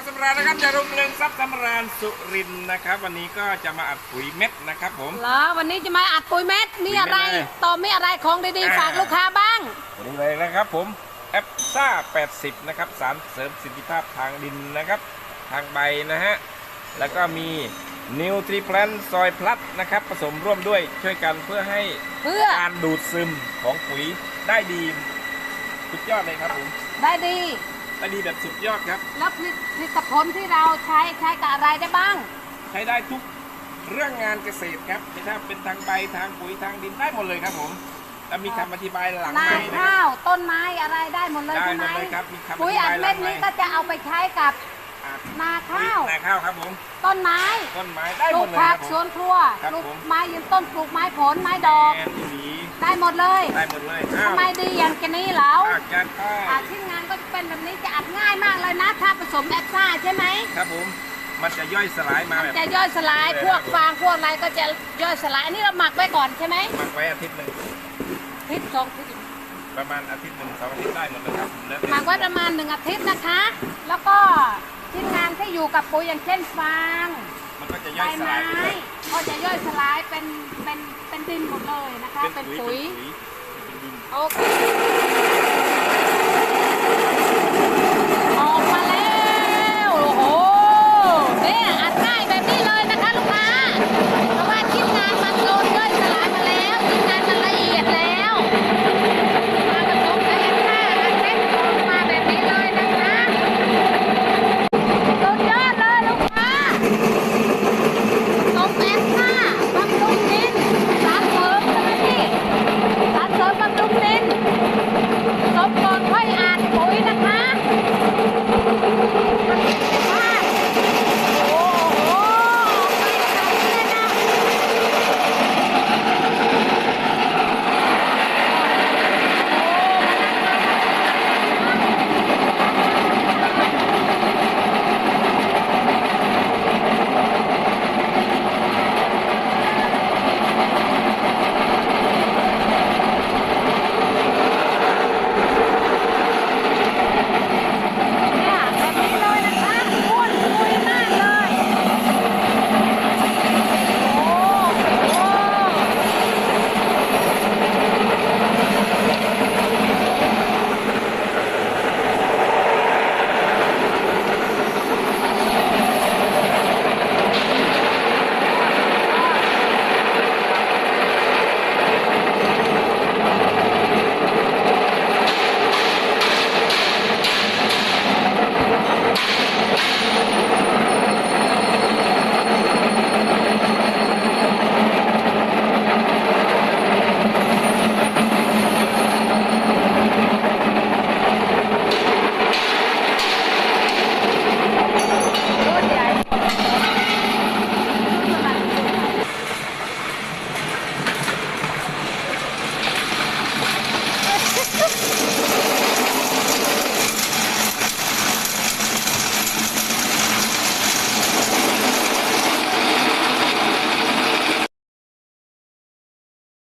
างสำราญนะครับจะรุ่งเรืองทรัพย์สำราญสุรินทร์นะครับ วันนี้ก็จะมาอัดปุ๋ยเม็ดนะครับผม เหรอวันนี้จะมาอัดปุ๋ยเม็ดมีอะไรปุ๋ยเม็ดเลยต่อมีอะไรของดีอ่าๆฝากลูกค้าบ้าง วันนี้เลยนะครับผมแอปซ่า 80 นะครับ สารเสริมประสิทธิภาพทางดินนะครับ ทางใบนะฮะ แล้วก็มีนิวทรีแพลนซอยพลัสนะครับ ผสมร่วมด้วยช่วยกันเพื่อให้เพื่อการดูดซึมของปุ๋ยได้ดีสุดยอดเลยครับผม ได้ดี ได้ดีแบบสุดยอดครับ แล้วผลิตผลิตผลที่เราใช้ใช้กับอะไรได้บ้าง ใช้ได้ทุกเรื่องงานเกษตรครับไม่ถ้าเป็นทางใบทางปุ๋ยทางดินได้หมดเลยครับผมแล้วมีคำอธิบายหลังนาในนะคข้ารับ วต้นไม้อะไรได้หมดเลยได้ใช่หไหมมดเลยครับมีคำอปุ๋ยธิอับาดยหเม็ลัดงในนี้ก็จะเอาไปใช้กับอะนาข้าว นาข้าวครับผมต้นไม้ต้นไม้ได้ปหลูมดกเลยผัคกรับสผมวนครัวครับปลูกผม ไม้ยืนต้นปลูกไม้ผลไม้ดอก แอนที่หนี ได้หมดเลยได้หมดเลยอ้าวทำไมดีอย่างแกนี้เหรออะจัดไปอ่าชิ้นงานก็จะเป็นแบบนี้จะอัดง่ายมากเลยนะ ถ้าผสมแอปซ่าใช่ไหม ครับผม มันจะย่อยสลายมาแบบจะย่อยสลายพวกฟางพวกอะไรก็จะย่อยสลายอันนี้เราหมักไว้ก่อนใช่ไหมหมักไว้อาทิตย์หนึ่งทิศสองทิศประมาณอาทิตย์หนึ่งสองอาทิตย์ได้หมดเลยครับผมแล้วแต่หมักไว้ประมาณหนึ่งอาทิตย์นะคะ แล้วก็ชิ้นงานที่อยู่กับปุ๋ยอย่างเช่นฟาง มันก็จะใบย่อยสลาไม้ยไปเลยก็จะย่อยสลายเป็นเป็นเป็นดินหมดเลยนะคะ เป็นปุ๋ย เป็นดินโอเค